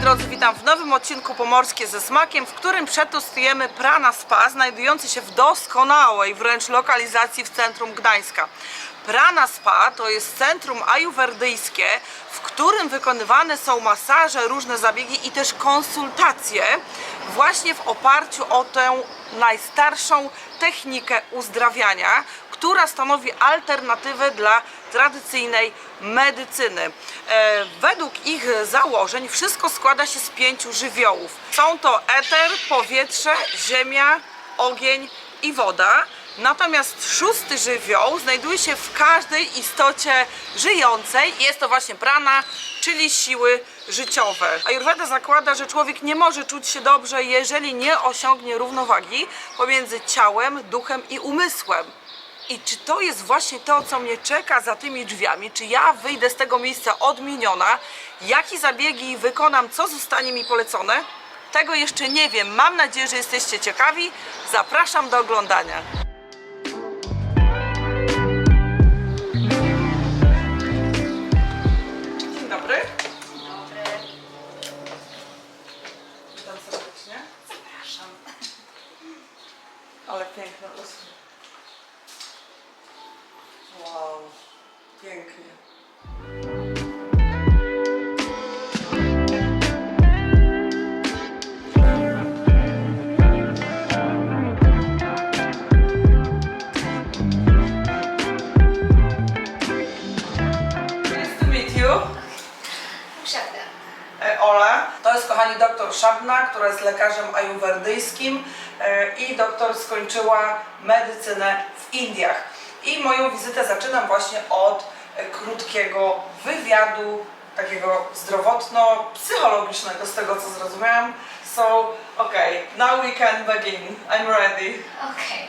drodzy, witam w nowym odcinku Pomorskie ze smakiem, w którym przetestujemy Prana Spa, znajdujący się w doskonałej wręcz lokalizacji w centrum Gdańska. Prana Spa to jest centrum ajuwerdyjskie, w którym wykonywane są masaże, różne zabiegi i też konsultacje właśnie w oparciu o tę najstarszą technikę uzdrawiania, która stanowi alternatywę dla tradycyjnej medycyny. E, według ich założeń wszystko składa się z pięciu żywiołów. Są to eter, powietrze, ziemia, ogień i woda. Natomiast szósty żywioł znajduje się w każdej istocie żyjącej. Jest to właśnie prana, czyli siły życiowe. Ayurveda zakłada, że człowiek nie może czuć się dobrze, jeżeli nie osiągnie równowagi pomiędzy ciałem, duchem i umysłem. I czy to jest właśnie to, co mnie czeka za tymi drzwiami? Czy ja wyjdę z tego miejsca odmieniona? Jakie zabiegi wykonam? Co zostanie mi polecone? Tego jeszcze nie wiem. Mam nadzieję, że jesteście ciekawi. Zapraszam do oglądania. Dzień dobry. Dobry, Witam zapraszam. Ale piękne usły. Wow, pięknie. Nice to meet you. Usiadę. E, Ola. To jest kochani doktor Szabna, która jest lekarzem ajuwerdyjskim e, i doktor skończyła medycynę w Indiach. I moją wizytę zaczynam właśnie od e, krótkiego wywiadu, takiego zdrowotno-psychologicznego, z tego co zrozumiałam. So, okay, now we can begin. I'm ready. Okay.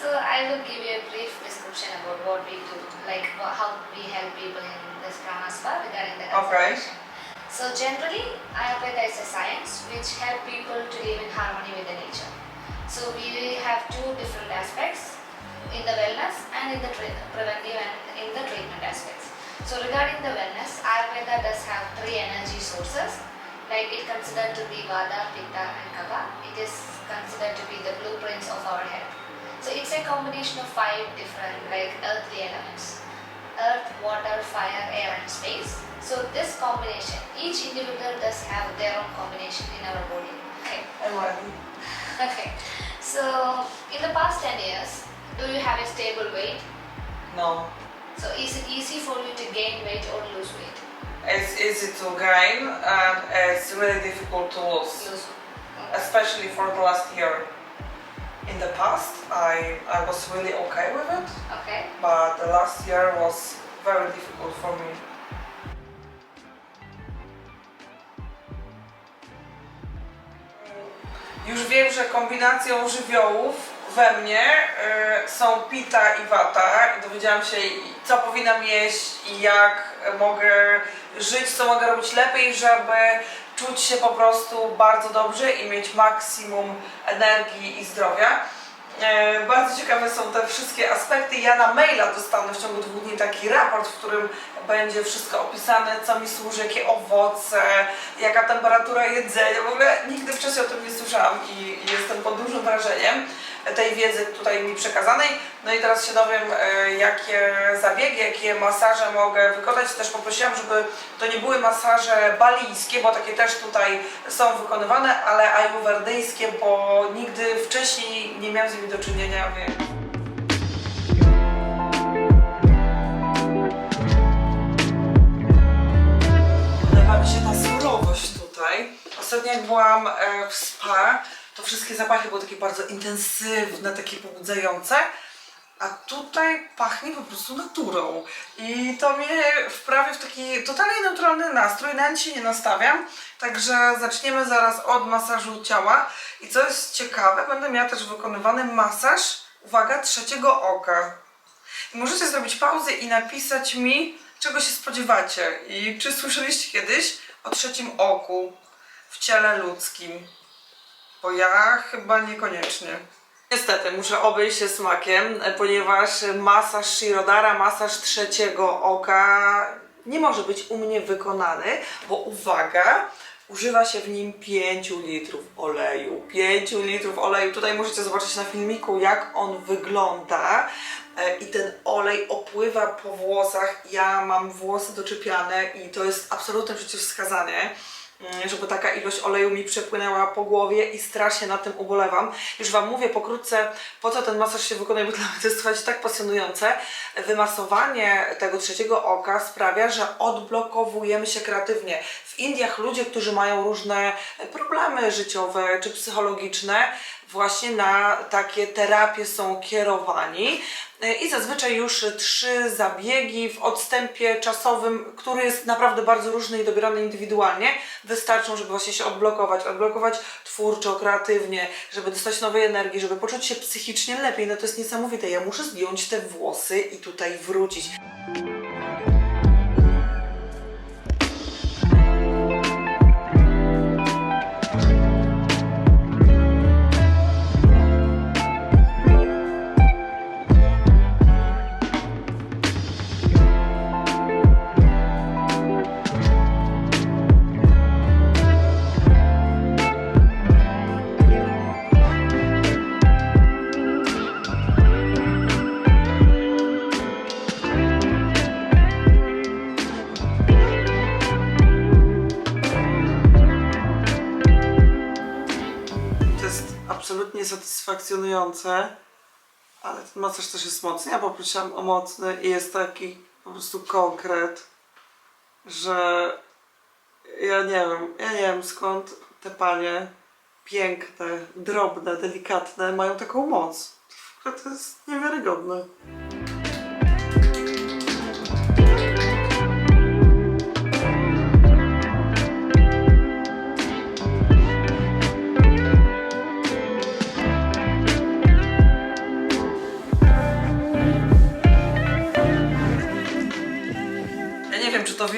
So I will give you a brief description about what we do, like how we help people in this prana spa regarding the Okay. consultation. So generally, Ayurveda is a science which help people to live in harmony with the nature. So we have two different aspects in the wellness and in the preventive and in the treatment aspects. So regarding the wellness, Ayurveda does have three energy sources. Like it considered to be Vata, Pitta and Kapha. It is considered to be the blueprints of our health. So it's a combination of five different like earthly elements. Earth, water, fire, air and space. So this combination, each individual does have their own combination in our body. Okay. Okay. So in the past 10 years, do you have a stable weight? No. So is it easy for you to gain weight or lose weight? It's easy to gain and it's really difficult to lose. Lose. especially for the last year. In the past, I, I was really okay with it, Okay. but the last year was very difficult for me. Już wiem, że kombinacją żywiołów we mnie y, są pita i wata i dowiedziałam się co powinnam jeść i jak mogę żyć, co mogę robić lepiej, żeby czuć się po prostu bardzo dobrze i mieć maksimum energii i zdrowia. E, Bardzo ciekawe są te wszystkie aspekty. Ja na maila dostanę w ciągu dwóch dni taki raport, w którym będzie wszystko opisane, co mi służy, jakie owoce, jaka temperatura jedzenia. W ogóle nigdy wcześniej o tym nie słyszałam i jestem pod dużym wrażeniem tej wiedzy tutaj mi przekazanej. No i teraz się dowiem, e, jakie zabiegi, jakie masaże mogę wykonać. Też poprosiłam, żeby to nie były masaże balijskie, bo takie też tutaj są wykonywane, ale ajurwedyjskie, bo nigdy wcześniej nie miałam z nimi do czynienia, więc... Podoba mi się ta surowość tutaj. Ostatnio jak byłam e, w spa, to wszystkie zapachy były takie bardzo intensywne, takie pobudzające. A tutaj pachnie po prostu naturą. I to mnie wprawia w taki totalnie neutralny nastrój. Na nic się nie nastawiam. Także zaczniemy zaraz od masażu ciała. I co jest ciekawe, będę miała też wykonywany masaż, uwaga, trzeciego oka. I możecie zrobić pauzę i napisać mi, czego się spodziewacie i czy słyszeliście kiedyś o trzecim oku w ciele ludzkim. Bo ja chyba niekoniecznie. Niestety, muszę obejść się smakiem, ponieważ masaż Shirodara, masaż trzeciego oka nie może być u mnie wykonany, bo uwaga, Używa się w nim 5 litrów oleju. 5 litrów oleju. Tutaj możecie zobaczyć na filmiku, jak on wygląda. E, I ten olej opływa po włosach. Ja mam włosy doczepiane i to jest absolutne przeciwwskazanie żeby taka ilość oleju mi przepłynęła po głowie i strasznie nad tym ubolewam. Już Wam mówię pokrótce, po co ten masaż się wykonuje, bo dla mnie to jest słuchajcie, tak pasjonujące. Wymasowanie tego trzeciego oka sprawia, że odblokowujemy się kreatywnie. W Indiach ludzie, którzy mają różne problemy życiowe czy psychologiczne, właśnie na takie terapie są kierowani. I zazwyczaj już trzy zabiegi w odstępie czasowym, który jest naprawdę bardzo różny i dobierany indywidualnie, wystarczą, żeby właśnie się odblokować, odblokować twórczo, kreatywnie, żeby dostać nowej energii, żeby poczuć się psychicznie lepiej. No to jest niesamowite. Ja muszę zdjąć te włosy i tutaj wrócić. Satysfakcjonujące, ale ten masaż też jest mocny. Ja poprosiłam o mocny i jest taki po prostu konkret, że ja nie wiem, ja nie wiem skąd te panie piękne, drobne, delikatne mają taką moc. To jest niewiarygodne.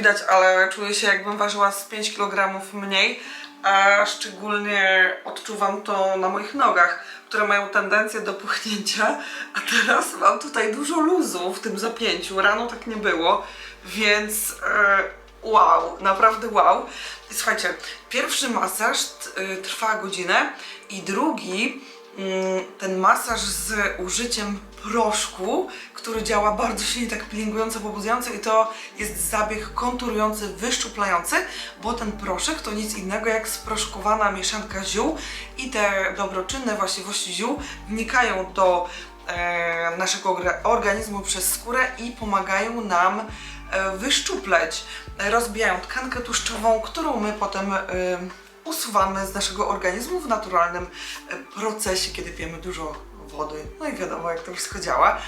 Widać, ale czuję się jakbym ważyła z 5 kg mniej, a szczególnie odczuwam to na moich nogach, które mają tendencję do puchnięcia, a teraz mam tutaj dużo luzu w tym zapięciu. Rano tak nie było, więc e, wow, naprawdę wow. Słuchajcie, pierwszy masaż e, trwa godzinę i drugi mm, ten masaż z użyciem proszku, który działa bardzo silnie tak peelingująco, pobudzająco i to jest zabieg konturujący, wyszczuplający, bo ten proszek to nic innego jak sproszkowana mieszanka ziół i te dobroczynne właściwości ziół wnikają do e, naszego orga- organizmu przez skórę i pomagają nam e, wyszczupleć, rozbijają tkankę tłuszczową, którą my potem e, usuwamy z naszego organizmu w naturalnym e, procesie, kiedy pijemy dużo wody. No i wiadomo, jak to wszystko działa.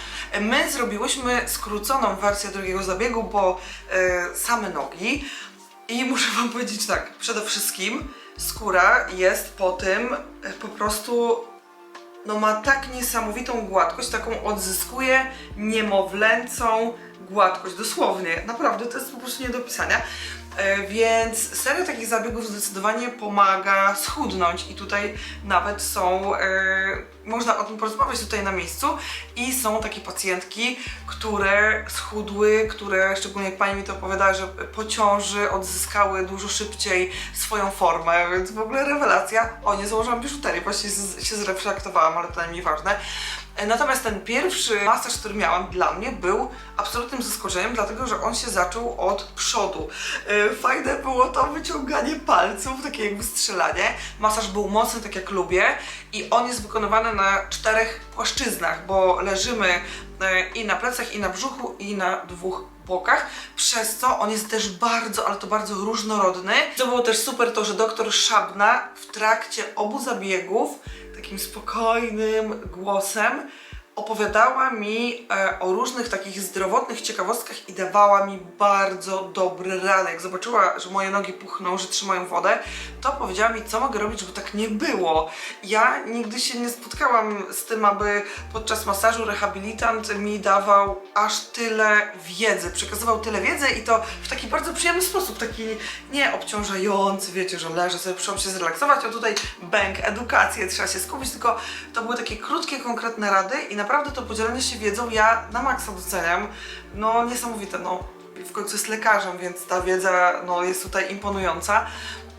My zrobiłyśmy skróconą wersję drugiego zabiegu, bo e, same nogi. I muszę Wam powiedzieć tak, przede wszystkim skóra jest po tym e, po prostu no ma tak niesamowitą gładkość, taką odzyskuje niemowlęcą gładkość, dosłownie, naprawdę to jest po prostu nie do opisania. E, Więc seria takich zabiegów zdecydowanie pomaga schudnąć i tutaj nawet są, e, można o tym porozmawiać tutaj na miejscu i są takie pacjentki, które schudły, które, szczególnie jak pani mi to opowiadała, że po ciąży odzyskały dużo szybciej swoją formę, więc w ogóle rewelacja. O, nie założyłam biżuterii, właśnie z- się zreflektowałam, ale to najmniej ważne. E, Natomiast ten pierwszy masaż, który miałam dla mnie był absolutnym zaskoczeniem, dlatego że on się zaczął od przodu. E, Fajne było to wyciąganie palców, takie jakby strzelanie. Masaż był mocny, tak jak lubię i on jest wykonywany na czterech płaszczyznach, bo leżymy e, i na plecach, i na brzuchu, i na dwóch bokach, przez co on jest też bardzo, ale to bardzo różnorodny. To było też super to, że doktor Szabna w trakcie obu zabiegów takim spokojnym głosem opowiadała mi e, o różnych takich zdrowotnych ciekawostkach i dawała mi bardzo dobre rady. Jak zobaczyła, że moje nogi puchną, że trzymają wodę, to powiedziała mi, co mogę robić, żeby tak nie było. Ja nigdy się nie spotkałam z tym, aby podczas masażu rehabilitant mi dawał aż tyle wiedzy, przekazywał tyle wiedzy i to w taki bardzo przyjemny sposób, taki nieobciążający, wiecie, że leżę sobie, przyszłam się zrelaksować, a tutaj bęk, edukację, trzeba się skupić, tylko to były takie krótkie, konkretne rady i naprawdę to podzielenie się wiedzą ja na maksa doceniam. No niesamowite, no w końcu jest lekarzem, więc ta wiedza no, jest tutaj imponująca.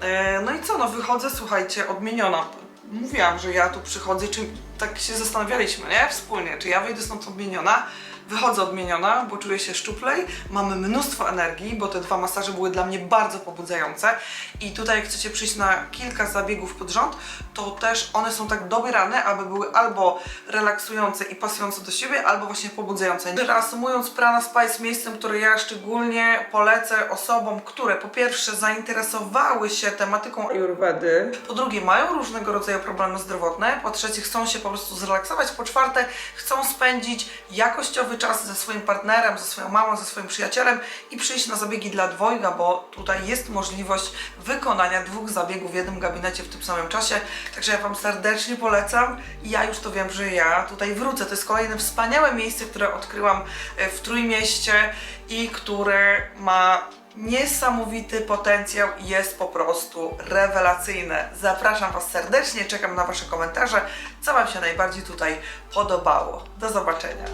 E, No i co, no wychodzę, słuchajcie, odmieniona. Mówiłam, że ja tu przychodzę, czy tak się zastanawialiśmy, nie? Wspólnie, czy ja wyjdę stąd odmieniona. Wychodzę odmieniona, bo czuję się szczuplej, mamy mnóstwo energii, bo te dwa masaże były dla mnie bardzo pobudzające. I tutaj, jak chcecie przyjść na kilka zabiegów pod rząd, to też one są tak dobierane, aby były albo relaksujące i pasujące do siebie, albo właśnie pobudzające. Reasumując, Prana Spa jest miejscem, które ja szczególnie polecę osobom, które po pierwsze zainteresowały się tematyką Ayurvedy, po drugie mają różnego rodzaju problemy zdrowotne, po trzecie chcą się po prostu zrelaksować, po czwarte chcą spędzić jakościowy czas ze swoim partnerem, ze swoją mamą, ze swoim przyjacielem i przyjść na zabiegi dla dwojga, bo tutaj jest możliwość wykonania dwóch zabiegów w jednym gabinecie w tym samym czasie. Także ja Wam serdecznie polecam ja już to wiem, że ja tutaj wrócę. To jest kolejne wspaniałe miejsce, które odkryłam e, w Trójmieście i które ma niesamowity potencjał jest po prostu rewelacyjne. Zapraszam Was serdecznie, czekam na Wasze komentarze, co Wam się najbardziej tutaj podobało. Do zobaczenia.